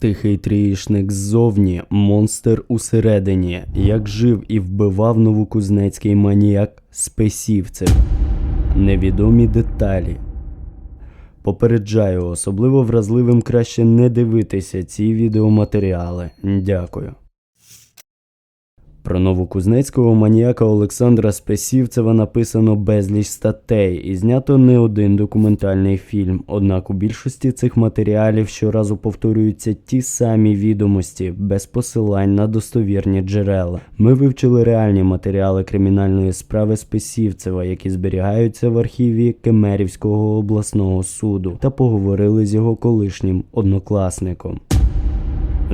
Тихий трієшник ззовні, монстр усередині, як жив і вбивав новокузнецький маніяк спесівцев. Невідомі деталі. Попереджаю, особливо вразливим краще не дивитися ці відеоматеріали. Дякую. Про новокузнецького маніяка Олександра Спесівцева написано безліч статей і знято не один документальний фільм. Однак у більшості цих матеріалів щоразу повторюються ті самі відомості без посилань на достовірні джерела. Ми вивчили реальні матеріали кримінальної справи Спесівцева, які зберігаються в архіві Кемерівського обласного суду, та поговорили з його колишнім однокласником.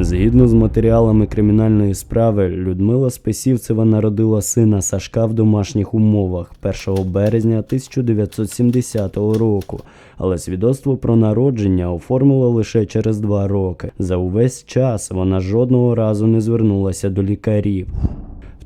Згідно з матеріалами кримінальної справи, Людмила Спесівцева народила сина Сашка в домашніх умовах 1 березня 1970 року, але свідоцтво про народження оформила лише через два роки. За увесь час вона жодного разу не звернулася до лікарів.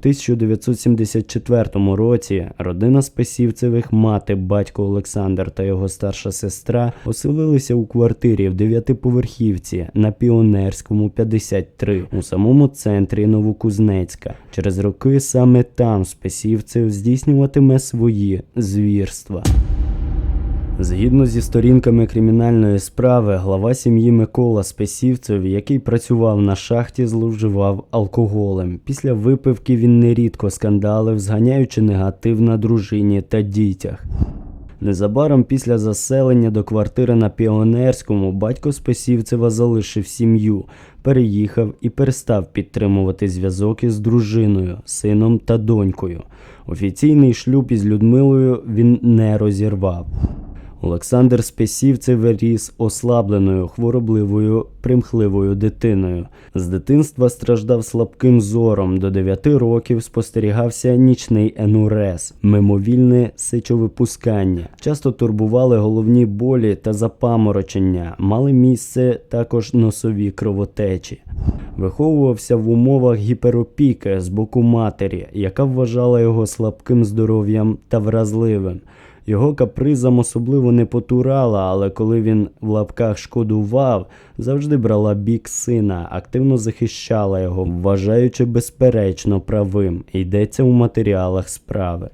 В 1974 році родина Спесівцевих, мати, батько Олександр та його старша сестра оселилися у квартирі в дев'ятиповерхівці на Піонерському 53 у самому центрі Новокузнецька. Через роки саме там Спесівцев здійснюватиме свої звірства. Згідно зі сторінками кримінальної справи, глава сім'ї Микола Спесівцев, який працював на шахті, зловживав алкоголем. Після випивки він нерідко скандалив, зганяючи негатив на дружині та дітях. Незабаром після заселення до квартири на Піонерському батько Спесівцева залишив сім'ю, переїхав і перестав підтримувати зв'язок із дружиною, сином та донькою. Офіційний шлюб із Людмилою він не розірвав. Олександр Спесівцев ріс ослабленою, хворобливою, примхливою дитиною. З дитинства страждав слабким зором. До 9 років спостерігався нічний енурез, мимовільне сечовипускання. Часто турбували головні болі та запаморочення, мали місце також носові кровотечі. Виховувався в умовах гіперопіки з боку матері, яка вважала його слабким здоров'ям та вразливим. Його капризам особливо не потурала, але коли він в лапках шкодував, завжди брала бік сина, активно захищала його, вважаючи безперечно правим. Йдеться у матеріалах справи.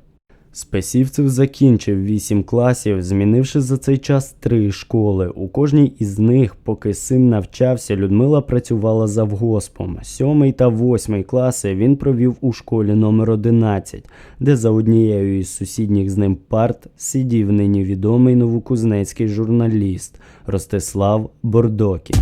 Спесівцев закінчив 8 класів, змінивши за цей час три школи. У кожній із них, поки син навчався, Людмила працювала завгоспом. Сьомий та восьмий класи він провів у школі номер 11, де за однією із сусідніх з ним парт сидів нині відомий новокузнецький журналіст Ростислав Бордокін.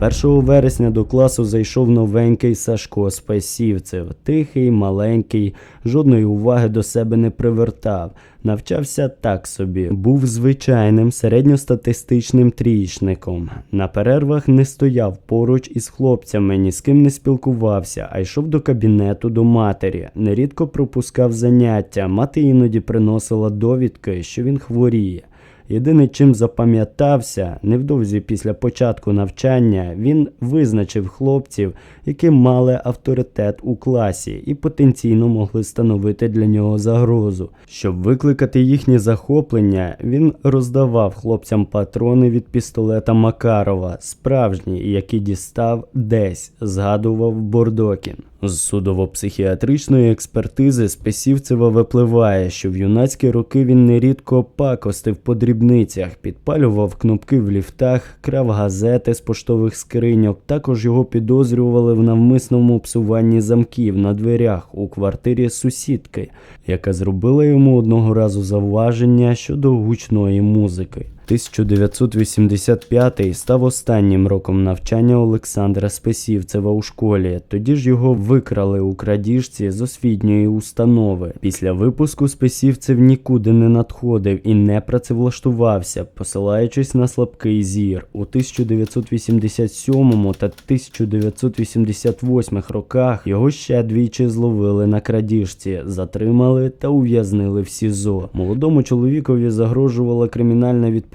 1 вересня до класу зайшов новенький Сашко Спасівцев, тихий, маленький, жодної уваги до себе не привертав. Навчався так собі, був звичайним середньостатистичним трієчником. На перервах не стояв поруч із хлопцями, ні з ким не спілкувався, а йшов до кабінету до матері. Нерідко пропускав заняття. Мати іноді приносила довідки, що він хворіє. Єдине, чим запам'ятався, невдовзі після початку навчання він визначив хлопців, які мали авторитет у класі і потенційно могли становити для нього загрозу. Щоб викликати їхнє захоплення, він роздавав хлопцям патрони від пістолета Макарова, справжні, які дістав десь, згадував Бордокін. З судово-психіатричної експертизи Спесівцева випливає, що в юнацькі роки він нерідко пакостив по дрібницях, підпалював кнопки в ліфтах, крав газети з поштових скриньок. Також його підозрювали в навмисному псуванні замків на дверях у квартирі сусідки, яка зробила йому одного разу зауваження щодо гучної музики. 1985 став останнім роком навчання Олександра Спесівцева у школі. Тоді ж його викрали у крадіжці з освітньої установи. Після випуску Спесівцев нікуди не надходив і не працевлаштувався, посилаючись на слабкий зір. У 1987 та 1988 роках його ще двічі зловили на крадіжці, затримали та ув'язнили в СІЗО. Молодому чоловікові загрожувала кримінальна відповідальність,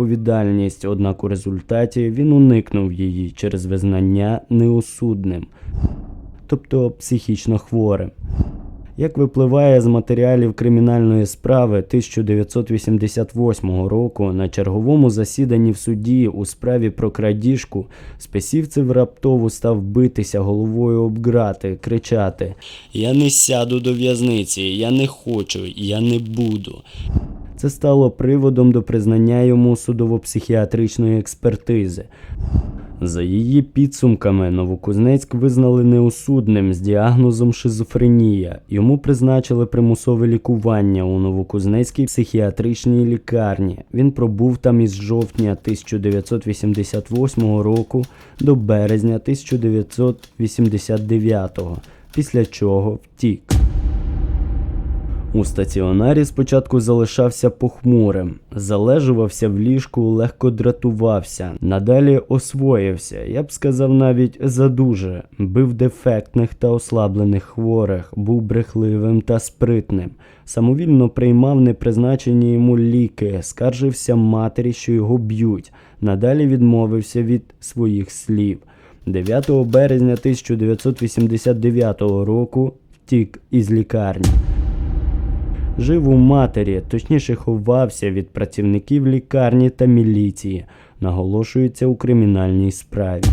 однак у результаті він уникнув її через визнання неосудним, тобто психічно хворим. Як випливає з матеріалів кримінальної справи 1988 року на черговому засіданні в суді у справі про крадіжку, Спесівцев раптово став битися головою об грати, кричати: Я не сяду до в'язниці, я не хочу, я не буду. Це стало приводом до признання йому судово-психіатричної експертизи. За її підсумками, Новокузнецьк визнали неосудним з діагнозом шизофренія. Йому призначили примусове лікування у Новокузнецькій психіатричній лікарні. Він пробув там із жовтня 1988 року до березня 1989, після чого втік. У стаціонарі спочатку залишався похмурим, залежувався в ліжку, легко дратувався, надалі освоївся, я б сказав навіть задуже, бив дефектних та ослаблених хворих, був брехливим та спритним, самовільно приймав непризначені йому ліки, скаржився матері, що його б'ють, надалі відмовився від своїх слів. 9 березня 1989 року втік із лікарні. Жив у матері, точніше ховався від працівників лікарні та міліції, наголошується у кримінальній справі.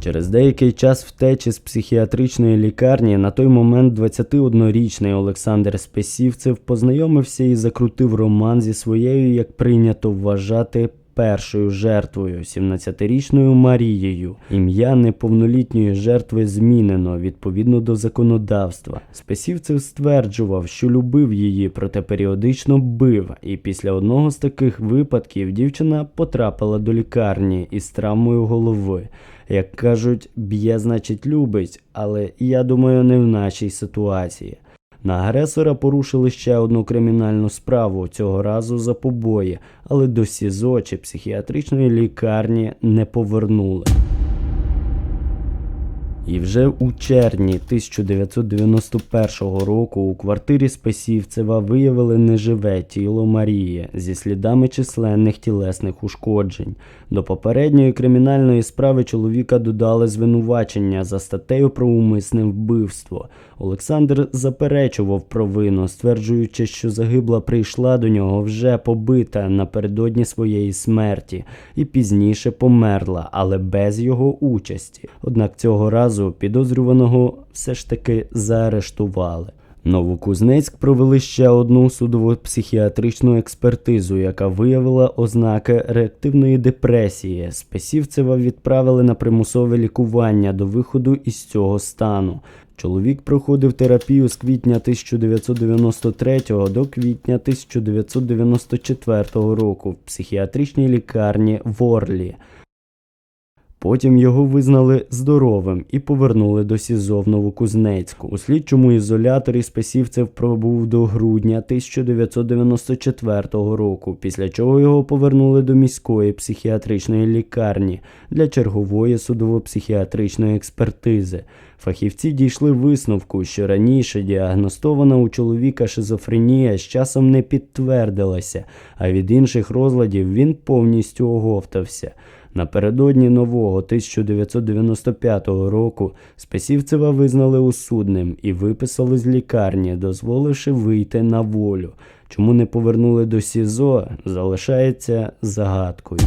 Через деякий час втечі з психіатричної лікарні на той момент 21-річний Олександр Спесівцев познайомився і закрутив роман зі своєю, як прийнято вважати, першою жертвою, 17-річною Марією. Ім'я неповнолітньої жертви змінено відповідно до законодавства. Спесівцев стверджував, що любив її, проте періодично бив. І після одного з таких випадків дівчина потрапила до лікарні із травмою голови. Як кажуть, б'є, значить любить, але я думаю, не в нашій ситуації. На агресора порушили ще одну кримінальну справу, цього разу за побої, але до СІЗО чи психіатричної лікарні не повернули. І вже у червні 1991 року у квартирі Спесівцева виявили неживе тіло Марії зі слідами численних тілесних ушкоджень. До попередньої кримінальної справи чоловіка додали звинувачення за статтею про умисне вбивство. Олександр заперечував провину, стверджуючи, що загибла прийшла до нього вже побита напередодні своєї смерті і пізніше померла, але без його участі. Однак цього разу підозрюваного все ж таки заарештували. Новокузнецьк провели ще одну судово-психіатричну експертизу, яка виявила ознаки реактивної депресії. Спесівцева відправили на примусове лікування до виходу із цього стану. Чоловік проходив терапію з квітня 1993 до квітня 1994 року в психіатричній лікарні в Орлі. Потім його визнали здоровим і повернули до СІЗО в Новокузнецьку. У слідчому ізоляторі Спесівцев пробув до грудня 1994 року, після чого його повернули до міської психіатричної лікарні для чергової судово-психіатричної експертизи. Фахівці дійшли висновку, що раніше діагностована у чоловіка шизофренія з часом не підтвердилася, а від інших розладів він повністю оговтався. Напередодні нового 1995 року Спесівцева визнали усудним і виписали з лікарні, дозволивши вийти на волю. Чому не повернули до СІЗО, залишається загадкою.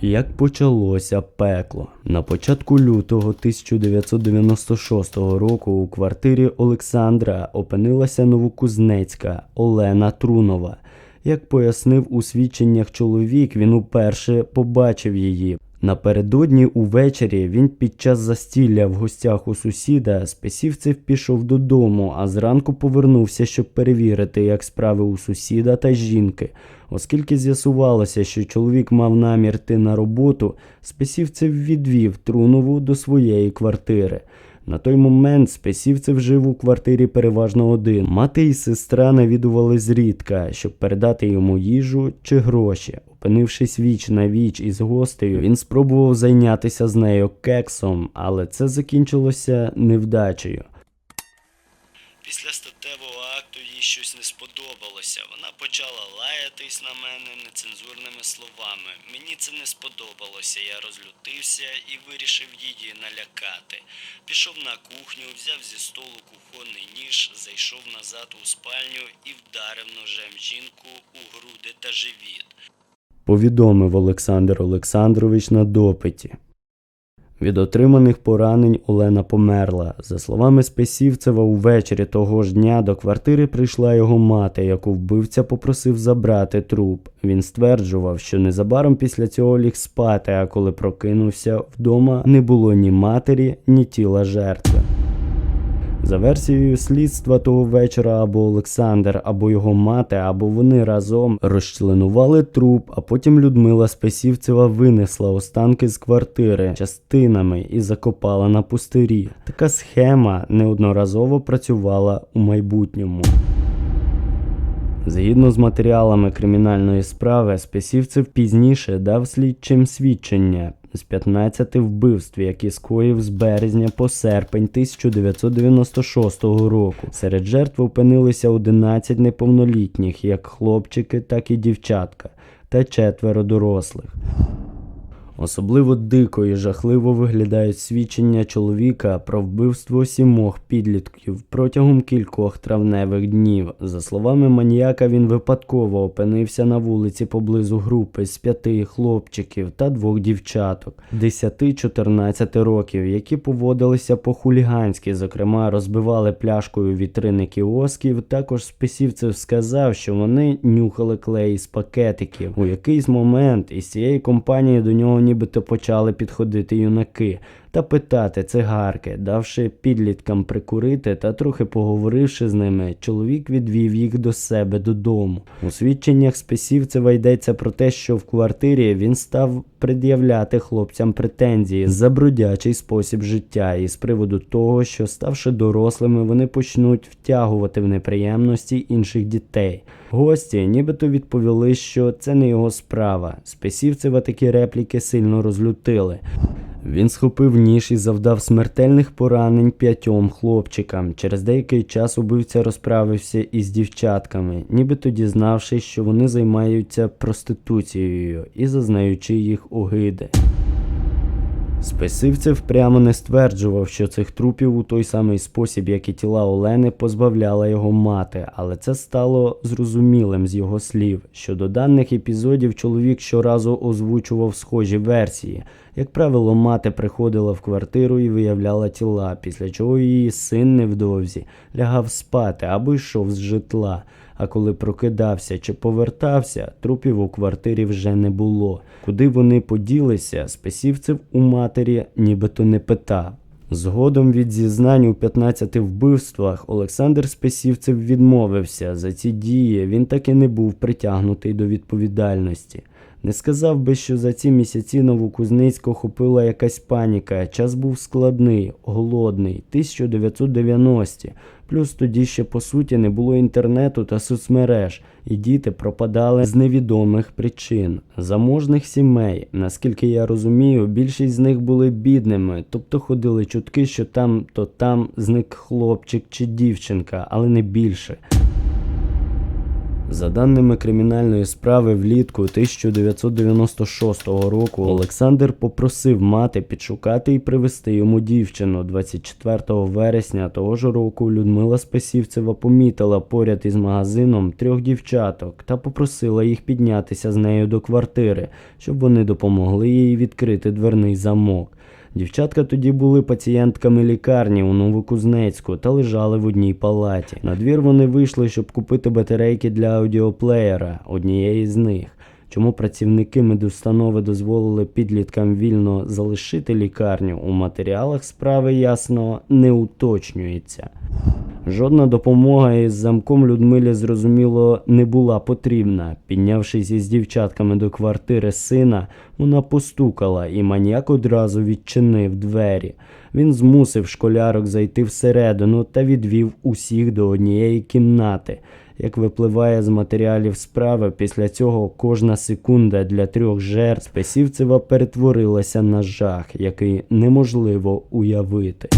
Як почалося пекло на початку лютого 1996 року у квартирі Олександра опинилася новокузнецька Олена Трунова. Як пояснив у свідченнях чоловік, він уперше побачив її. Напередодні увечері він під час застілля в гостях у сусіда з Спесівцев пішов додому, а зранку повернувся, щоб перевірити, як справи у сусіда та жінки. Оскільки з'ясувалося, що чоловік мав намір йти на роботу, Спесівцев відвів Трунову до своєї квартири. На той момент Спесівцев жив у квартирі переважно один. Мати і сестра навідували зрідка, щоб передати йому їжу чи гроші. Опинившись віч на віч із гостею, він спробував зайнятися з нею кексом, але це закінчилося невдачею. Після статевого щось не сподобалося. Вона почала лаятись на мене нецензурними словами. Мені це не сподобалося. Я розлютився і вирішив її налякати. Пішов на кухню, взяв зі столу кухонний ніж, зайшов назад у спальню і вдарив ножем жінку у груди та живіт. Повідомив Олександр Олександрович на допиті. Від отриманих поранень Олена померла. За словами Спесівцева, увечері того ж дня до квартири прийшла його мати, яку вбивця попросив забрати труп. Він стверджував, що незабаром після цього ліг спати, а коли прокинувся вдома, не було ні матері, ні тіла жертви. За версією слідства того вечора або Олександр, або його мати, або вони разом розчленували труп, а потім Людмила Спесівцева винесла останки з квартири частинами і закопала на пустирі. Така схема неодноразово працювала у майбутньому. Згідно з матеріалами кримінальної справи, Спесівцев пізніше дав слідчим свідчення з 15 вбивств, які скоїв з березня по серпень 1996 року. Серед жертв опинилися 11 неповнолітніх, як хлопчики, так і дівчатка, та четверо дорослих. Особливо дико і жахливо виглядають свідчення чоловіка про вбивство сімох підлітків протягом кількох травневих днів. За словами маніяка, він випадково опинився на вулиці поблизу групи з п'яти хлопчиків та двох дівчаток 10-14 років, які поводилися по-хуліганськи, зокрема, розбивали пляшкою вітрини кіосків. Також списівцев сказав, що вони нюхали клей з пакетиків. У якийсь момент із цієї компанії до нього нібито почали підходити юнаки та питати цигарки, давши підліткам прикурити та трохи поговоривши з ними, чоловік відвів їх до себе додому. У свідченнях Списівцева йдеться про те, що в квартирі він став пред'являти хлопцям претензії за бродячий спосіб життя і з приводу того, що ставши дорослими, вони почнуть втягувати в неприємності інших дітей. Гості нібито відповіли, що це не його справа. Списівцева такі репліки сильно розлютили. Він схопив ніж і завдав смертельних поранень п'ятьом хлопчикам. Через деякий час убивця розправився із дівчатками, нібито дізнавшись, що вони займаються проституцією і зазнаючи їх огиди. Списивцев прямо не стверджував, що цих трупів у той самий спосіб, як і тіла Олени, позбавляла його мати, але це стало зрозумілим з його слів. Щодо даних епізодів, чоловік щоразу озвучував схожі версії. Як правило, мати приходила в квартиру і виявляла тіла, після чого її син невдовзі лягав спати або йшов з житла. А коли прокидався чи повертався, трупів у квартирі вже не було. Куди вони поділися, списівцев у матері нібито не питав. Згодом від зізнань у 15 вбивствах Олександр Списівцев відмовився. За ці дії він так і не був притягнутий до відповідальності. Не сказав би, що за ці місяці Новокузнецьк охопила якась паніка. Час був складний, голодний, 1990-ті. Плюс тоді ще по суті не було інтернету та соцмереж, і діти пропадали з невідомих причин. Заможних сімей, наскільки я розумію, більшість з них були бідними, тобто ходили чутки, що там то там зник хлопчик чи дівчинка, але не більше. За даними кримінальної справи, влітку 1996 року Олександр попросив мати підшукати і привезти йому дівчину. 24 вересня того ж року Людмила Спасівцева помітила поряд із магазином трьох дівчаток та попросила їх піднятися з нею до квартири, щоб вони допомогли їй відкрити дверний замок. Дівчатка тоді були пацієнтками лікарні у Новокузнецьку та лежали в одній палаті. На двір вони вийшли, щоб купити батарейки для аудіоплеєра, однієї з них. Чому працівники медустанови дозволили підліткам вільно залишити лікарню у матеріалах справи ясно не уточнюється. Жодна допомога із замком Людмилі зрозуміло не була потрібна. Піднявшись із дівчатками до квартири сина, вона постукала, і маніяк одразу відчинив двері. Він змусив школярок зайти всередину та відвів усіх до однієї кімнати. Як випливає з матеріалів справи, після цього кожна секунда для трьох жертв Песівцева перетворилася на жах, який неможливо уявити.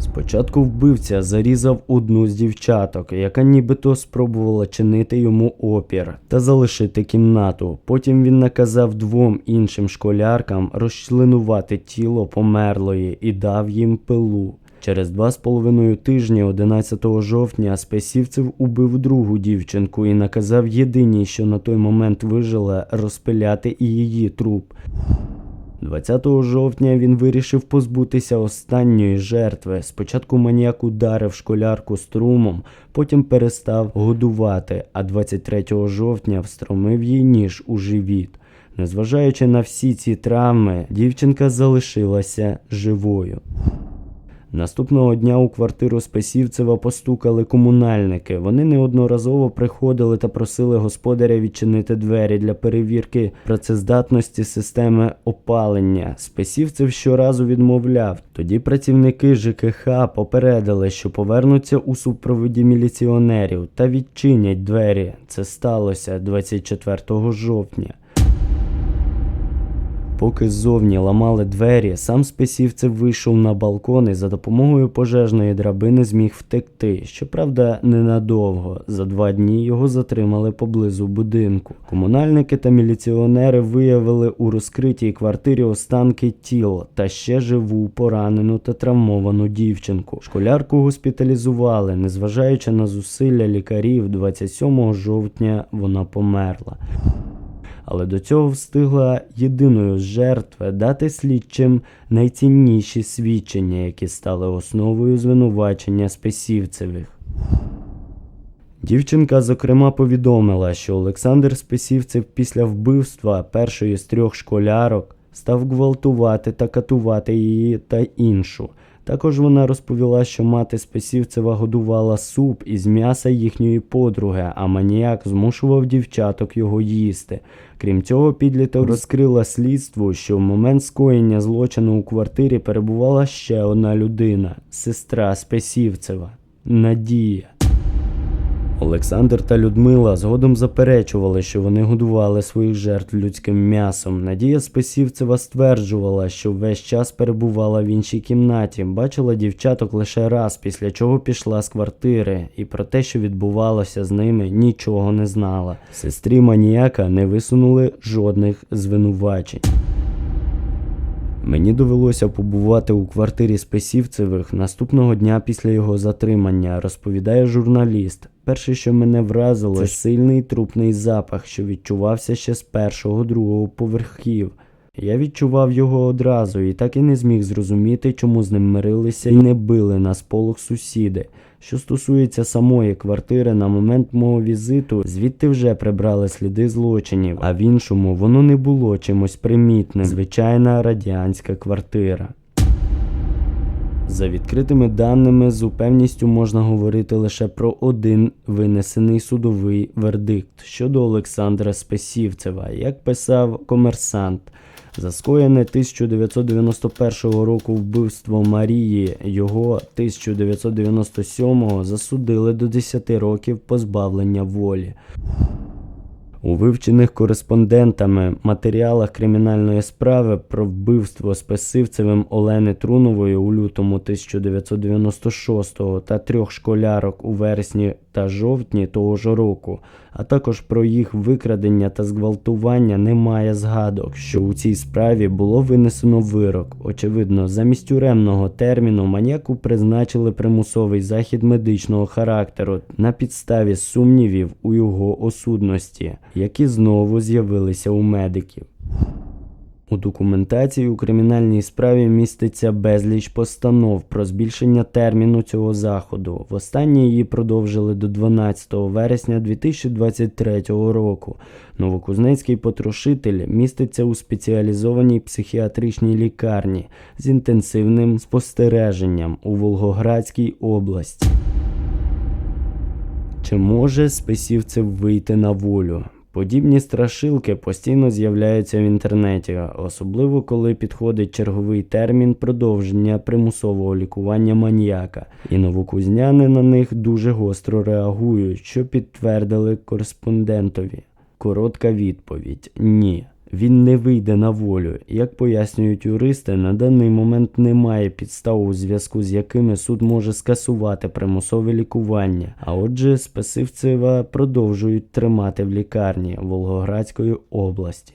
Спочатку вбивця зарізав одну з дівчаток, яка нібито спробувала чинити йому опір та залишити кімнату. Потім він наказав двом іншим школяркам розчленувати тіло померлої і дав їм пилу. Через два з половиною тижні, 11 жовтня, Спесівцев убив другу дівчинку і наказав єдиній, що на той момент вижила, розпиляти і її труп. 20 жовтня він вирішив позбутися останньої жертви. Спочатку маніяк ударив школярку струмом, потім перестав годувати, а 23 жовтня встромив їй ніж у живіт. Незважаючи на всі ці травми, дівчинка залишилася живою. Наступного дня у квартиру Спесівцева постукали комунальники. Вони неодноразово приходили та просили господаря відчинити двері для перевірки працездатності системи опалення. Спесівцев щоразу відмовляв. Тоді працівники ЖКХ попередили, що повернуться у супроводі міліціонерів та відчинять двері. Це сталося 24 жовтня. Поки ззовні ламали двері, сам спесівцев вийшов на балкон і за допомогою пожежної драбини зміг втекти. Щоправда, ненадовго. За два дні його затримали поблизу будинку. Комунальники та міліціонери виявили у розкритій квартирі останки тіл та ще живу, поранену та травмовану дівчинку. Школярку госпіталізували, незважаючи на зусилля лікарів, 27 жовтня вона померла але до цього встигла єдиною з жертв дати слідчим найцінніші свідчення, які стали основою звинувачення спесівцевих. Дівчинка, зокрема, повідомила, що Олександр Спесівцев після вбивства першої з трьох школярок став гвалтувати та катувати її та іншу. Також вона розповіла, що мати Списівцева годувала суп із м'яса їхньої подруги, а маніяк змушував дівчаток його їсти. Крім цього, підліток розкрила слідству, що в момент скоєння злочину у квартирі перебувала ще одна людина сестра Списівцева Надія. Олександр та Людмила згодом заперечували, що вони годували своїх жертв людським м'ясом. Надія Спесівцева стверджувала, що весь час перебувала в іншій кімнаті, бачила дівчаток лише раз, після чого пішла з квартири, і про те, що відбувалося з ними, нічого не знала. Сестрі маніяка не висунули жодних звинувачень. Мені довелося побувати у квартирі Спесівцевих наступного дня після його затримання, розповідає журналіст. Перше, що мене вразило, це сильний трупний запах, що відчувався ще з першого другого поверхів. Я відчував його одразу і так і не зміг зрозуміти, чому з ним мирилися і не били на сполох сусіди. Що стосується самої квартири, на момент мого візиту звідти вже прибрали сліди злочинів, а в іншому воно не було чимось примітним. Звичайна радянська квартира. За відкритими даними, з упевністю можна говорити лише про один винесений судовий вердикт щодо Олександра Спесівцева, як писав комерсант. За скоєне 1991 року вбивство Марії його 1997 засудили до 10 років позбавлення волі. У вивчених кореспондентами матеріалах кримінальної справи про вбивство Спасивцевим Олени Трунової у лютому 1996 та трьох школярок у вересні та жовтні того ж року, а також про їх викрадення та зґвалтування немає згадок, що у цій справі було винесено вирок. Очевидно, замість тюремного терміну маніяку призначили примусовий захід медичного характеру на підставі сумнівів у його осудності, які знову з'явилися у медиків. У документації у кримінальній справі міститься безліч постанов про збільшення терміну цього заходу. Востаннє її продовжили до 12 вересня 2023 року. Новокузнецький потрошитель міститься у спеціалізованій психіатричній лікарні з інтенсивним спостереженням у Волгоградській області. Чи може списівцев вийти на волю? Подібні страшилки постійно з'являються в інтернеті, особливо коли підходить черговий термін продовження примусового лікування маніяка, і новокузняни на них дуже гостро реагують, що підтвердили кореспондентові. Коротка відповідь ні. Він не вийде на волю. Як пояснюють юристи, на даний момент немає підстав, у зв'язку з якими суд може скасувати примусове лікування. А отже, Спасивцева продовжують тримати в лікарні Волгоградської області.